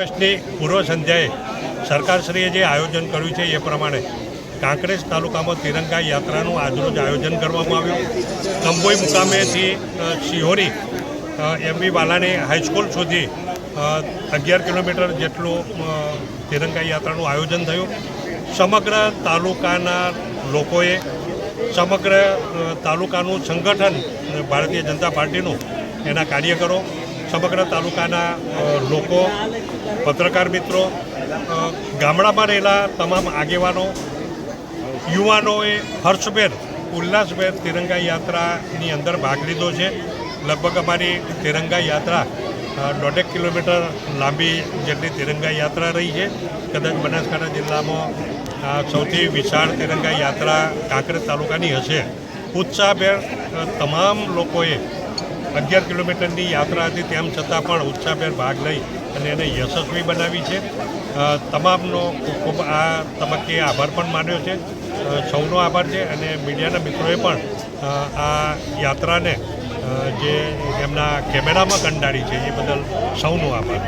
ઓગસ્ટની પૂર્વ સંધ્યાએ સરકારશ્રીએ જે આયોજન કર્યું છે એ પ્રમાણે કાંકરેજ તાલુકામાં તિરંગા યાત્રાનું આજરોજ આયોજન કરવામાં આવ્યું. કંબોઈ મુકામેથી શિહોરી એમબી વાલાની હાઈસ્કૂલ સુધી અગિયાર કિલોમીટર જેટલું તિરંગા યાત્રાનું આયોજન થયું. સમગ્ર તાલુકાના લોકોએ, સમગ્ર તાલુકાનું સંગઠન ભારતીય જનતા પાર્ટીનું એના કાર્યકરો સમગ્ર તાલુકાના લોકો, પત્રકાર મિત્રો ગામડામાં રહેલા તમામ આગેવાનો, યુવાનોએ હર્ષભેર, ઉલ્લાસભેર તિરંગા યાત્રાની અંદર ભાગ લીધો છે. લગભગ અમારી તિરંગા યાત્રા દોઢેક કિલોમીટર લાંબી જેટલી તિરંગા યાત્રા રહી છે. કદાચ બનાસકાંઠા જિલ્લામાં સૌથી વિશાળ તિરંગા યાત્રા કાંકરેજ તાલુકાની હશે. ઉત્સાહભેર તમામ લોકોએ અગિયાર કિલોમીટરની યાત્રા હતી, તેમ છતાં પણ ઉત્સાહભેર ભાગ લઈ અને એને યશસ્વી બનાવી છે. તમામનો ખૂબ ખૂબ આ તબક્કે આભાર પણ માન્યો છે. સૌનો આભાર છે અને મીડિયાના મિત્રોએ પણ આ યાત્રાને જે એમના કેમેરામાં કંડાળી છે, એ બદલ સૌનો આભાર.